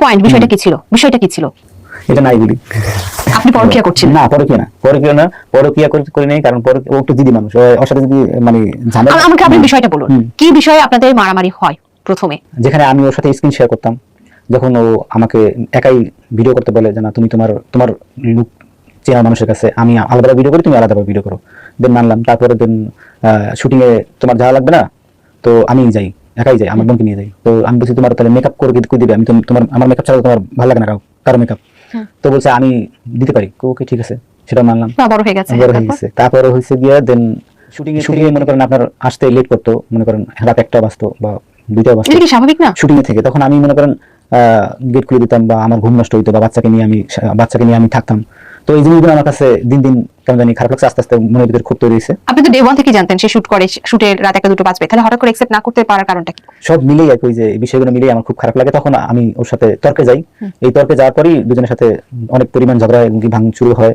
Point বিষয়টা কি ছিল? বিষয়টা কি ছিল? এটা নাই বলি। আপনি পরকিয়া করছিলেন। না পরকিয়া না। পরকিয়া না পরকিয়া করে- করি নাই কারণ ও একটু দিদি মানুষ ওর সাথে যদি মানে ঝামেলা। আম- আমাকে আপনি বিষয়টা বলুন। কি বিষয়ে আপনাদের মারামারি হয় প্রথমে? যেখানে আমি ওর সাথে স্ক্রিন শেয়ার করতাম যখন ও আমাকে একাই ভিডিও করতে বলে যে না তুমি তোমার তোমার লুক চেনা মানুষের কাছে আমি আলাদা ভিডিও করি তুমি আলাদা ভিডিও করো। দেন মানলাম। তারপরে দেন শুটিং এ তোমার যাওয়া লাগবে না তো আমি যাই। একাই যাই আমার বোনকে নিয়ে যাই তো আমি বলছি তোমার তাহলে মেকআপ করে দিতে দিবে? আমি তোমার আমার মেকআপ ছাড়া তোমার ভালো লাগে না কারো- কারও মেকআপ তো বলছে আমি দিতে পারি। ওকে ঠিক আছে সেটা মানলাম। বড় হয়ে গেছে বড় হয়ে গেছে। তারপরে হয়েছে গিয়ে দেন শুটিং এ শুটিং মনে করেন আপনার আসতে লেট করতো মনে করেন রাত একটা বাজতো বা দুইটা বাজতো। এটা কি স্বাভাবিক না? শুটিং এ থেকে। তখন আমি মনে করেন গেট খুলে দিতাম বা আমার ঘুম নষ্ট হইতো বা বাচ্চাকে নিয়ে আমি বাচ্চাকে নিয়ে আমি থাকতাম। তো এই জিনিসগুলো আমার কাছে দিন দিন কেমন জানি খারাপ লাগছে আস্তে আস্তে মনের ভিতরে খুব তৈরি হয়েছে। আপনি তো ডে ওয়ান থেকে জানতেন সে শুট করে শুটের রাত একটা দুটো বাজবে। তাহলে হঠাৎ করে একসেপ্ট না করতে পারার কারণটা কি? সব মিলেই আর ওই যে বিষয়গুলো মিলেই আমার খুব খারাপ লাগে। তখন আমি ওর সাথে তর্কে যাই। এই তর্কে যাওয়ার পরই দুজনের সাথে অনেক পরিমাণ ঝগড়া এবং ভাঙচুরি হয়।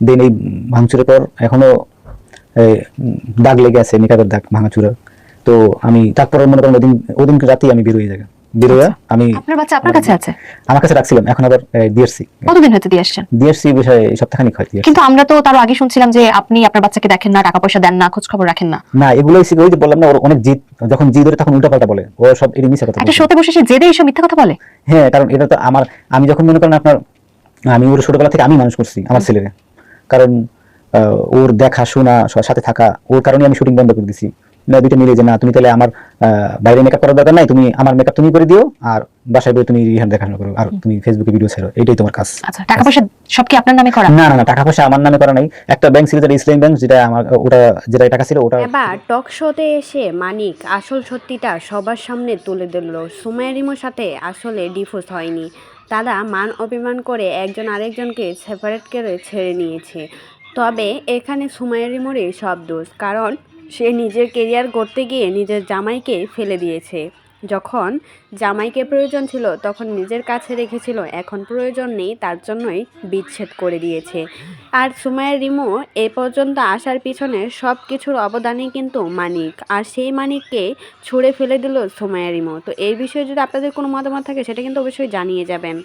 দেন এই ভাঙচুরের পর এখনও দাগ লেগে আছে মেকআপের দাগ ভাঙাচুরা তো আমি তারপরে মনে করেন ওদিন ওদিন রাতেই আমি বেরোয় যাই। আমি আপনার বাচ্চা আপনার কাছে আছে? আমার কাছে রাখছিলাম এখন আবার কতদিন হতে দিয়ে আসছেন? ডিএসসি বিষয়ে সপ্তাহখানিক হয় কিন্তু আমরা তো তার আগে শুনছিলাম যে আপনি আপনার বাচ্চাকে দেখেন না টাকা পয়সা দেন না খোঁজ খবর রাখেন না। না এগুলোই ওই যে বললাম না ওর অনেক জিদ যখন জিদ ধরে তখন বলে ও সব মিশে কথা একটা শোতে বসে সে জেদে এইসব মিথ্যা কথা বলে? হ্যাঁ কারণ এটা তো আমার আমি যখন মনে করেন আপনার আমি ওর ছোটবেলা থেকে আমি মানুষ করছি আমার ছেলেরে। কারণ ওর দেখা শোনা সাথে থাকা ওর কারণে আমি শুটিং বন্ধ করে দিছি। দুইটা মিলে যে না তুমি তাহলে আমার বাইরে মেকআপ করার দরকার নাই তুমি আমার মেকআপ তুমি করে দিও আর বাসায় বসে তুমি রিহান দেখাশোনা করো আর তুমি ফেসবুকে ভিডিও ছেড়ো। এটাই তোমার কাজ। আচ্ছা টাকা পয়সা সব কি আপনার নামে করা? না না না টাকা পয়সা আমার নামে করা নাই। একটা ব্যাংক ছিল যেটা ইসলাম ব্যাংক যেটা আমার ওটা যেটা টাকা ছিল ওটা এবার টক শোতে এসে মানিক আসল সত্যিটা সবার সামনে তুলে দিল সুমাইয়া রিমোর সাথে আসলে ডিভোর্স হয়নি। তারা মান অভিমান করে একজন আরেকজনকে সেপারেট করে ছেড়ে নিয়েছে। তবে এখানে সুমাইয়া রিমোরই সব দোষ কারণ সে নিজের কেরিয়ার করতে গিয়ে নিজের জামাইকে ফেলে দিয়েছে। যখন জামাইকে প্রয়োজন ছিল, তখন নিজের কাছে রেখেছিল। এখন প্রয়োজন নেই, তার জন্যই বিচ্ছেদ করে দিয়েছে। আর সুমাইয়া রিমো এ পর্যন্ত আসার পিছনে সব কিছুর অবদানই কিন্তু মানিক। আর সেই মানিককে ছুঁড়ে ফেলে দিল সুমায়া রিমো। তো এই বিষয়ে যদি আপনাদের কোনো মতামত থাকে, সেটা কিন্তু অবশ্যই জানিয়ে যাবেন।